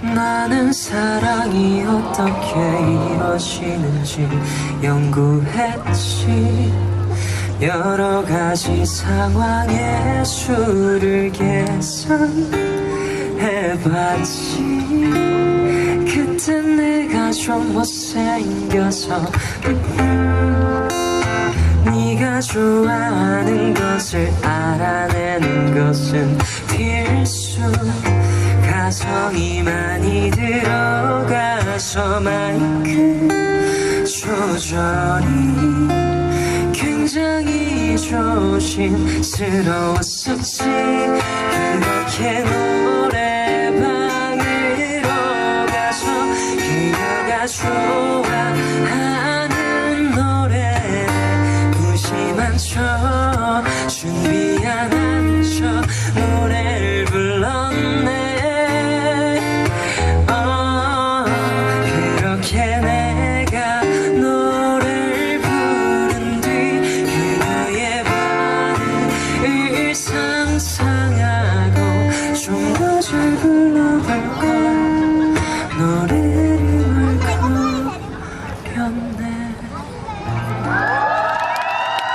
나는 사랑이 어떻게 이루어지는지 연구했지. 여러 가지 상황의 수를 계산해봤지. 그땐 내가 좀 못생겨서 음, 네가 좋아하는 것을 알아내는 것은 필수 가성이 많이 들어가서 마이크 조절이 굉장히 조심스러웠었지. 그렇게 노래방으로 가서 그녀가 좋아하는 노래 무심한 척 준비 상상하고 좀더잘 불러볼 걸 노래